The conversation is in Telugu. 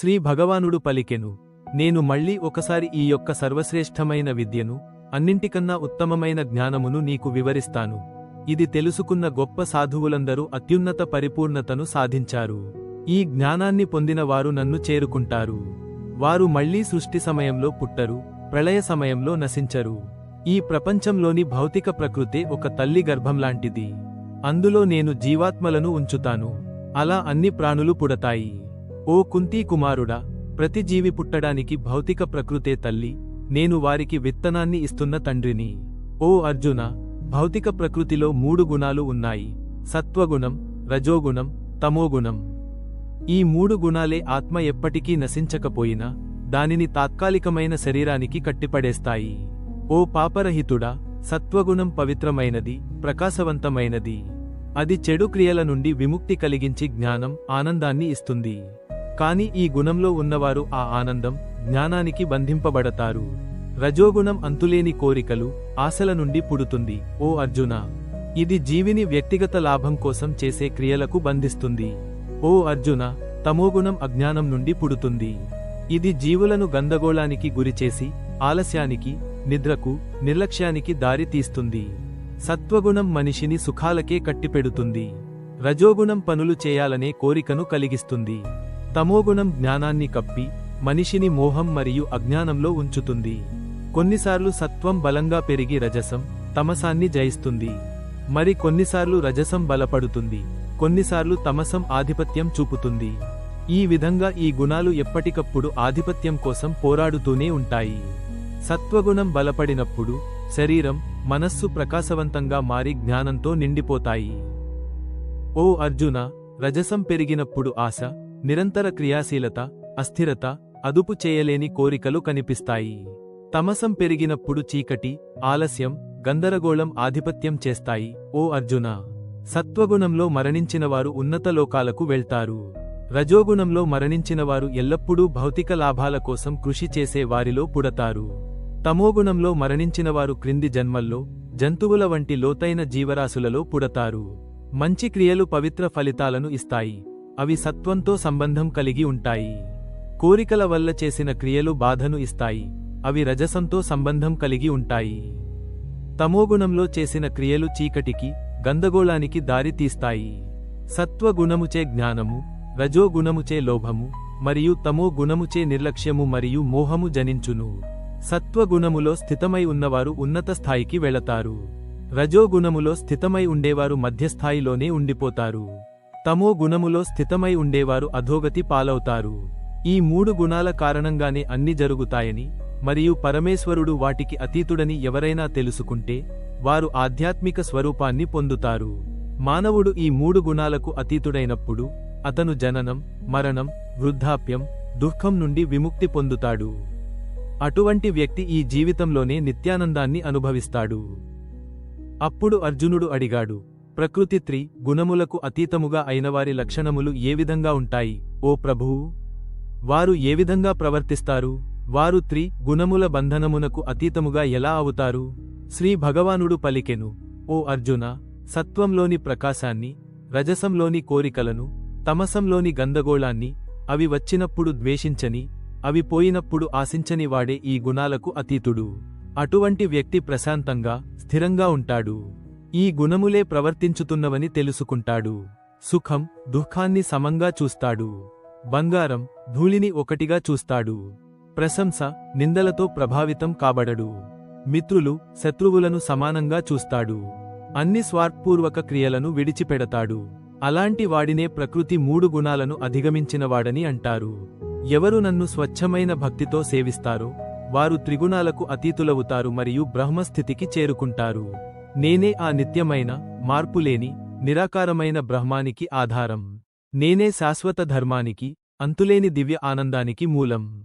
శ్రీ భగవానుడు పలికెను నేను మళ్ళీ ఒకసారి ఈ యొక్క సర్వశ్రేష్టమైన విద్యను అన్నింటికన్నా ఉత్తమమైన జ్ఞానమును నీకు వివరిస్తాను. ఇది తెలుసుకున్న గొప్ప సాధువులందరూ అత్యున్నత పరిపూర్ణతను సాధించారు. ఈ జ్ఞానాన్ని పొందిన వారు నన్ను చేరుకుంటారు. వారు మళ్ళీ సృష్టి సమయంలో పుట్టరు ప్రళయ సమయంలో నశించరు. ఈ ప్రపంచంలోని భౌతిక ప్రకృతే ఒక తల్లి గర్భంలాంటిది. అందులో నేను జీవాత్మలను ఉంచుతాను. అలా అన్ని ప్రాణులు పుడతాయి. ఓ కుంతీ కుమారుడా ప్రతి జీవి పుట్టడానికి భౌతిక ప్రకృతే తల్లి నేను వారికి విత్తనాన్ని ఇస్తున్న తండ్రిని. ఓ అర్జున భౌతిక ప్రకృతిలో మూడు గుణాలు ఉన్నాయి. సత్వగుణం రజోగుణం తమోగుణం. ఈ మూడు గుణాలే ఆత్మ ఎప్పటికీ నశించకపోయినా దానిని తాత్కాలికమైన శరీరానికి కట్టిపడేస్తాయి. ఓ పాపరహితుడా సత్వగుణం పవిత్రమైనది ప్రకాశవంతమైనది. అది చెడు క్రియల నుండి విముక్తి కలిగించి జ్ఞానం ఆనందాన్ని ఇస్తుంది. కాని ఈ గుణంలో ఉన్నవారు ఆ ఆనందం జ్ఞానానికి బంధింపబడతారు. రజోగుణం అంతులేని కోరికలు ఆశల నుండి పుడుతుంది ఓ అర్జున. ఇది జీవిని వ్యక్తిగత లాభం కోసం చేసే క్రియలకు బంధిస్తుంది. ఓ అర్జున తమోగుణం అజ్ఞానం నుండి పుడుతుంది. ఇది జీవులను గందగోళానికి గురిచేసి ఆలస్యానికి నిద్రకు నిర్లక్ష్యానికి దారి తీస్తుంది. సత్వగుణం మనిషిని సుఖాలకే కట్టిపెడుతుంది. రజోగుణం పనులు చేయాలనే కోరికను కలిగిస్తుంది. తమోగుణం జ్ఞానాన్ని కప్పి మనిషిని మోహం మరియు అజ్ఞానంలో ఉంచుతుంది. కొన్నిసార్లు సత్వం బలంగా పెరిగి రజసం తమసాన్ని జయిస్తుంది. మరి కొన్నిసార్లు రజసం బలపడుతుంది కొన్నిసార్లు తమసం ఆధిపత్యం చూపుతుంది. ఈ విధంగా ఈ గుణాలు ఎప్పటికప్పుడు ఆధిపత్యం కోసం పోరాడుతూనే ఉంటాయి. సత్వగుణం బలపడినప్పుడు శరీరం మనస్సు ప్రకాశవంతంగా మారి జ్ఞానంతో నిండిపోతాయి. ఓ అర్జున రజసం పెరిగినప్పుడు ఆశ నిరంతర క్రియాశీలత అస్థిరత అదుపు చేయలేని కోరికలు కనిపిస్తాయి. తమసం పెరిగినప్పుడు చీకటి ఆలస్యం గందరగోళం ఆధిపత్యం చేస్తాయి. ఓ అర్జున! సత్వగుణంలో మరణించినవారు ఉన్నత లోకాలకు వెళ్తారు. రజోగుణంలో మరణించినవారు ఎల్లప్పుడూ భౌతిక లాభాల కోసం కృషి చేసే వారిలో పుడతారు. తమోగుణంలో మరణించినవారు క్రింది జన్మల్లో జంతువుల వంటి లోతైన జీవరాశులలో పుడతారు. మంచి క్రియలు పవిత్ర ఫలితాలను ఇస్తాయి. అవి సత్వంతో సంబంధం కలిగి ఉంటాయి. కోరికల వల్ల చేసిన క్రియలు బాధను ఇస్తాయి. అవి రజసంతో సంబంధం కలిగి ఉంటాయి. తమోగుణంలో చేసిన క్రియలు చీకటికి గందగోళానికి దారి తీస్తాయి. సత్వగుణముచే జ్ఞానము రజోగుణముచే లోభము మరియు తమో గుణముచే నిర్లక్ష్యము మరియు మోహము జనించును. సత్వగుణములో స్థితమై ఉన్నవారు ఉన్నత స్థాయికి వెళతారు. రజోగుణములో స్థితమై ఉండేవారు మధ్యస్థాయిలోనే ఉండిపోతారు. తమో గుణములో స్థితమై ఉండేవారు అధోగతి పాలవుతారు. ఈ మూడు గుణాల కారణంగానే అన్ని జరుగుతాయని మరియు పరమేశ్వరుడు వాటికి అతీతుడని ఎవరైనా తెలుసుకుంటే వారు ఆధ్యాత్మిక స్వరూపాన్ని పొందుతారు. మానవుడు ఈ మూడు గుణాలకు అతీతుడైనప్పుడు అతను జననం మరణం వృద్ధాప్యం దుఃఖం నుండి విముక్తి పొందుతాడు. అటువంటి వ్యక్తి ఈ జీవితంలోనే నిత్యానందాన్ని అనుభవిస్తాడు. అప్పుడు అర్జునుడు అడిగాడు ప్రకృతి త్రి గుణములకు అతీతముగా అయినవారి లక్షణములు ఏ విధంగా ఉంటాయి? ఓ ప్రభువు వారు ఏ విధంగా ప్రవర్తిస్తారు? వారు త్రి గుణముల బంధనమునకు అతీతముగా ఎలా అవుతారు? శ్రీ భగవానుడు పలికెను ఓ అర్జున! సత్వంలోని ప్రకాశాన్ని రజసంలోని కోరికలను తమసంలోని గందగోళాన్ని అవి వచ్చినప్పుడు ద్వేషించని అవి పోయినప్పుడు ఆశించని వాడే ఈ గుణాలకు అతీతుడు. అటువంటి వ్యక్తి ప్రశాంతంగా స్థిరంగా ఉంటాడు. ఈ గుణములే ప్రవర్తించుతున్నవని తెలుసుకుంటాడు. సుఖం దుఃఖాన్ని సమంగా చూస్తాడు. బంగారం ధూళిని ఒకటిగా చూస్తాడు. ప్రశంస నిందలతో ప్రభావితం కాబడడు. మిత్రులు శత్రువులను సమానంగా చూస్తాడు. అన్ని స్వార్థపూర్వక క్రియలను విడిచిపెడతాడు. అలాంటి వాడినే ప్రకృతి మూడు గుణాలను అధిగమించినవాడని అంటారు. ఎవరు నన్ను స్వచ్ఛమైన భక్తితో సేవిస్తారో వారు త్రిగుణాలకు అతీతులవుతారు మరియు బ్రహ్మస్థితికి చేరుకుంటారు. నేనే ఆ నిత్యమైన మార్పులేని నిరాకారమైన బ్రహ్మానికి ఆధారం. నేనే శాశ్వత ధర్మానికి అంతులేని దివ్య ఆనందానికి మూలం.